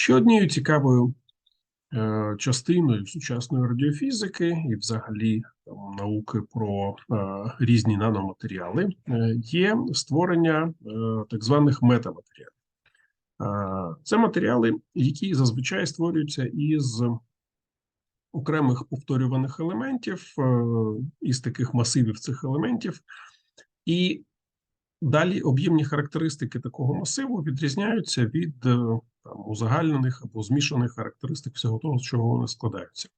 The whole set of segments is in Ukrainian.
Ще однією цікавою е, частиною сучасної радіофізики і, взагалі, там, науки про е, різні наноматеріали е, є створення е, так званих метаматеріалів. Е, Це матеріали, які зазвичай створюються із окремих повторюваних елементів, е, із таких масивів цих елементів, і Далі об'ємні характеристики такого масиву відрізняються від е, там, узагальнених або змішаних характеристик всього того, з чого вони складаються.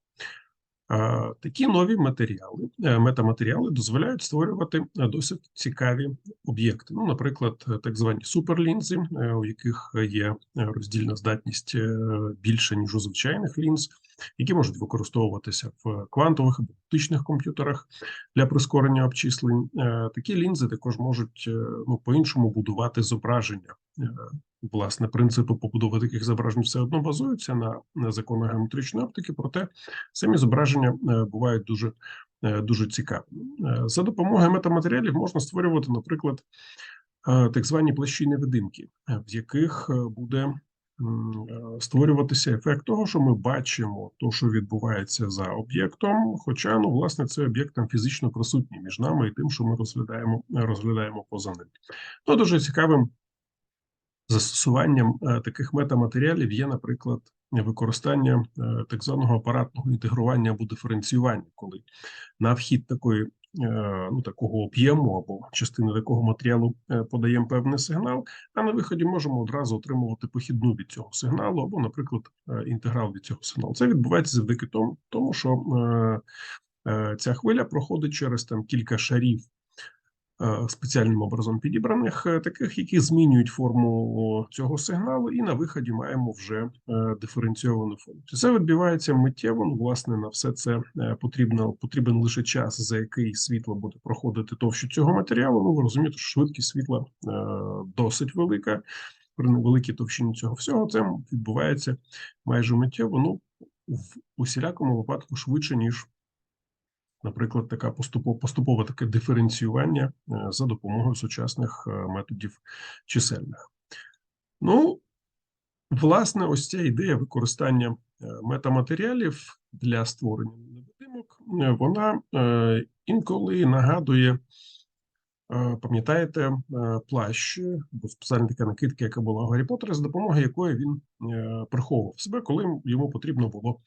Такі нові матеріали, е, метаматеріали дозволяють створювати е, досить цікаві об'єкти. Ну, наприклад, е, так звані суперлінзи, у яких є роздільна здатність більше, ніж у звичайних лінз, які можуть використовуватися в квантових або оптичних комп'ютерах для прискорення обчислень. Такі лінзи також можуть ну, по-іншому будувати зображення. Е, Власне, принципи побудови таких зображень все одно базуються на, на законах геометричної оптики, проте самі зображення е, бувають дуже, е, дуже цікавими. За допомогою метаматеріалів можна створювати, наприклад, так звані площі невидимки, е, в яких буде створюватися ефект того, що ми бачимо то, що відбувається за об'єктом. Хоча, ну, власне, цей об'єкт там фізично присутній між нами і тим, що ми розглядаємо, розглядаємо поза ним. Ну, дуже цікавим застосуванням е, таких метаматеріалів є, наприклад, використання е, так званого апаратного інтегрування або диференціювання, коли на вхід такої е, ну такого об'єму або частини такого матеріалу подаємо певний сигнал, а на виході можемо одразу отримувати похідну від цього сигналу, або, наприклад, інтеграл від цього сигналу. Це відбувається завдяки тому, тому що ця хвиля проходить через там кілька шарів спеціальним образом підібраних, е, таких, які змінюють форму цього сигналу, і на виході маємо вже е, диференційовану функцію. Це відбувається миттєво. Ну, власне, на все це е, потрібно потрібен лише час, за який світло буде проходити товщу цього матеріалу. Ну, ви розумієте, що швидкість світла е, досить велика. При невеликій товщині цього всього це відбувається майже миттєво. Ну, в усілякому випадку швидше, ніж наприклад, така поступове поступове таке диференціювання е, за допомогою сучасних е, методів чисельних. Ну, власне, ось ця ідея використання е, метаматеріалів для створення невидимок, вона інколи нагадує. Пам'ятаєте плащ, або спеціальна така накидка, яка була у Гаррі Поттера, за допомогою якої він приховував себе, коли йому потрібно було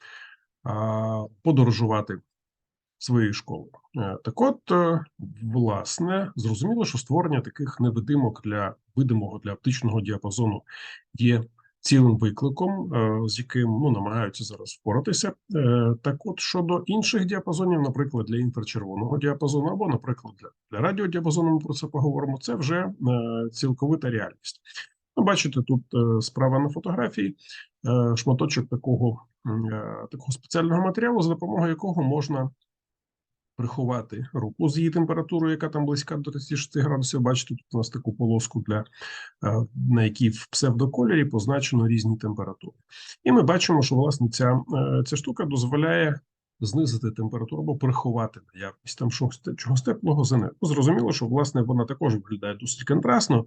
подорожувати своєї школи. Е, Так от, е, власне, зрозуміло, що створення таких невидимок для видимого для оптичного діапазону є цілим викликом, е, з яким ну, намагаються зараз впоратися. Так от, щодо інших діапазонів, наприклад, для інфрачервоного діапазону, або, наприклад, для, для радіодіапазону, ми про це поговоримо, це вже цілковита реальність. Ну, бачите, тут справа на фотографії, шматочок такого, такого спеціального матеріалу, за допомогою якого можна приховати руку з її температурою, яка там близька до 36 градусів. Бачите, тут у нас таку полоску, для, е, на якій в псевдокольорі позначено різні температури. І ми бачимо, що власне ця, е, ця штука дозволяє знизити температуру або приховати наявність там чогось, теплого за. Ну, Зрозуміло, що власне вона також виглядає досить контрастно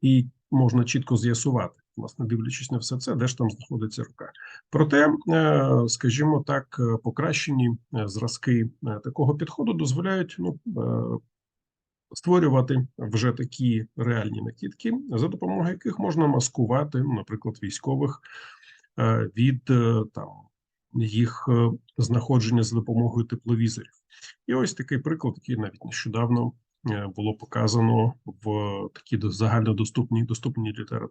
і можна чітко з'ясувати, власне, дивлячись на все це, де ж там знаходиться рука. Проте, е, скажімо так, е, покращені е, зразки такого підходу дозволяють ну, створювати вже такі реальні накидки, за допомогою яких можна маскувати, наприклад, військових від там їх знаходження за допомогою тепловізорів. І ось такий приклад, який навіть нещодавно було показано в такій загальнодоступній доступній літературі.